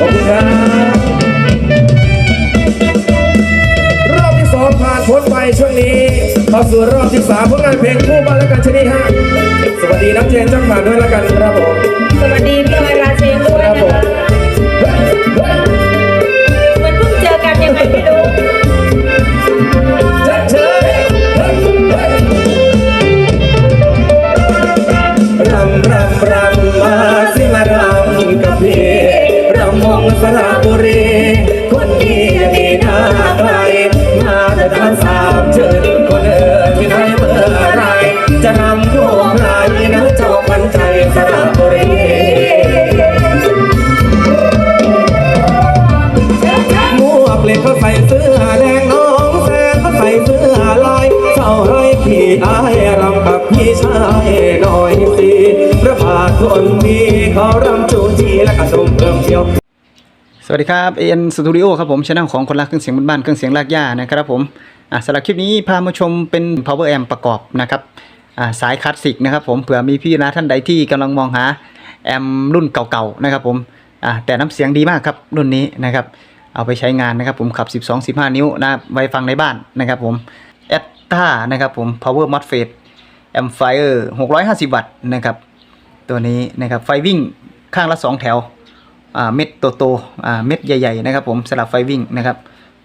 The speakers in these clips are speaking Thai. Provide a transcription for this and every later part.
ขอบคุณครับรอบที่สองผ่านพ้นไปช่วงนี้เข้าสู่รอบที่สามผลงานเพลงคู่บ้านและกันชนิดฮะสวัสดีน้ำเจนจ้างผ่านด้วยแล้วกันครับผมสวัสดีพี่ออยราเชนด้วย คนดีเขารำจูจีและกระดมเพิ่มเที่ยวสวัสดีครับ AN Studio ครับผมช่องของคนรักเครื่องเสียงบ้านเครื่องเสียงลากย่านะครับผมอะสำหรับคลิปนี้พามาชมเป็น power amp ประกอบนะครับอ่าสายคลาสสิกนะครับผมเผื่อมีพี่นะท่านใดที่กำลังมองหาแอมรุ่นเก่าๆนะครับผมอ่าแต่น้ำเสียงดีมากครับรุ่นนี้นะครับเอาไปใช้งานนะครับผมขับ 12 15 นิ้วนะไว้ฟังในบ้านนะครับผม a t t a นะครับผม power MOSFET amplifier 650 วัตต์นะครับ ตัวนี้นะครับไฟวิ่งข้างละ 2 แถวเม็ดโตๆอ่าเม็ดใหญ่ๆนะครับผมสลับไฟวิ่งนะครับ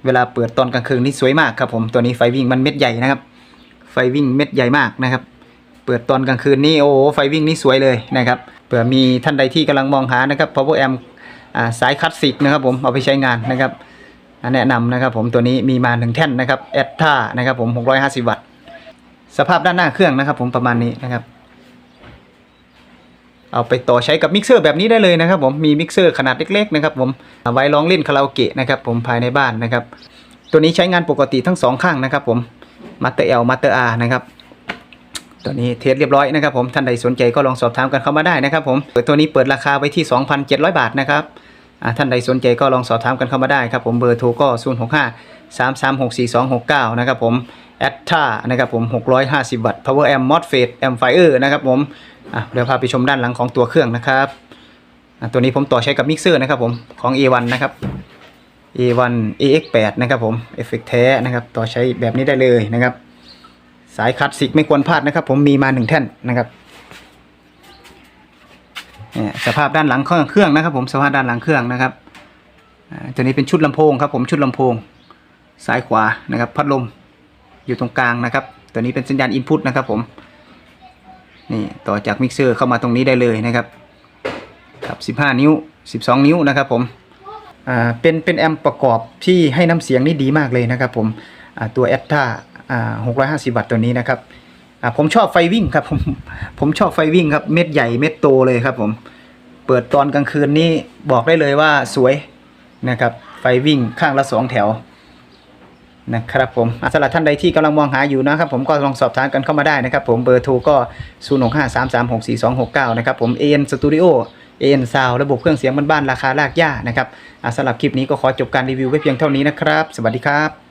เวลาเปิดตอนกลางคืนนี่สวยมากครับผมตัวนี้ไฟวิ่งมันเม็ดใหญ่นะครับ ไฟวิ่งเม็ดใหญ่มากนะครับ เปิดตอนกลางคืนนี่โอ้ไฟวิ่งนี่สวยเลยนะครับเผื่อมีท่านใดที่กำลังมองหานะครับ power amp อ่าสายคลาสสิกนะครับผมเอาไปใช้งานนะครับแนะนำนะครับผมตัวนี้มีมาหนึ่งแท่นนะครับแอดท่านะครับผม 650 วัตต์ สภาพด้านหน้าเครื่องนะครับผมประมาณนี้นะครับ เอาไปต่อใช้กับมิกเซอร์แบบนี้ได้เลยนะครับผมมีมิกเซอร์ขนาดเล็กๆนะครับผมไว้ร้องเล่นคาราโอเกะนะครับผมภายในบ้านนะครับ ตัวนี้ใช้งานปกติทั้งสองข้างนะครับผมมาเตอร์เอลมาเตอร์อานะครับตัวนี้เทสเรียบร้อยนะครับผมท่านใดสนใจก็ลองสอบถามกันเข้ามาได้นะครับผมตัวนี้เปิดราคาไว้ที่ 2,700 บาทนะครับท่านใดสนใจก็ลองสอบถามกันเข้ามาได้ครับผมเบอร์โทรก็ 0 6 5 3 3 6 4 2 6 9 นะครับผมแอดท่านะครับผม 650 วัตต์ power amp MOSFET amplifier นะครับผม อะเดี๋ยวพาไปชมด้านหลังของตัวเครื่องนะครับอะตัวนี้ผมต่อใช้กับมิกเซอร์นะครับผมของ A1 นะครับ A1 AX8 นะครับผมเอฟเฟกแท้นะครับต่อใช้แบบนี้ได้เลยนะครับ สายคลาสสิกไม่ควรพลาดนะครับ ผมมีมาหนึ่งแท่นนะครับเนี่ยสภาพด้านหลังเครื่องนะครับ ผมสภาพด้านหลังเครื่องนะครับตัวนี้เป็นชุดลำโพงครับผมชุดลำโพงซ้ายขวานะครับ พัดลมอยู่ตรงกลางนะครับ ตัวนี้เป็นสัญญาณอินพุตนะครับผม นี่ต่อจากมิกเซอร์เข้ามาตรงนี้ได้เลยนะครับครับ 15 นิ้ว 12 นิ้วนะครับผมอ่าเป็นเป็นแอมป์ประกอบที่ให้น้ำเสียงนี่ดีมากเลยนะครับผมอ่าตัวแอตตาอ่า650 วัตต์ตัวนี้นะครับอ่าผมชอบไฟวิ่งครับผมผมชอบไฟวิ่งครับเม็ดใหญ่เม็ดโตเลยครับผมเปิดตอนกลางคืนนี่บอกได้เลยว่าสวยนะครับไฟวิ่งข้างละสองแถว นะครับผมสำหรับท่านใดที่กำลังมองหาอยู่นะครับผมก็ลองสอบถามกันเข้ามาได้นะครับผมเบอร์โทรก็ 0 6 5 3 3 6 4 2 6 9 นะครับผม AN Studio AN Sound ระบบเครื่องเสียงบ้านๆราคาลากย่านะครับสำหรับคลิปนี้ก็ขอจบการรีวิวไว้เพียงเท่านี้นะครับ สวัสดีครับ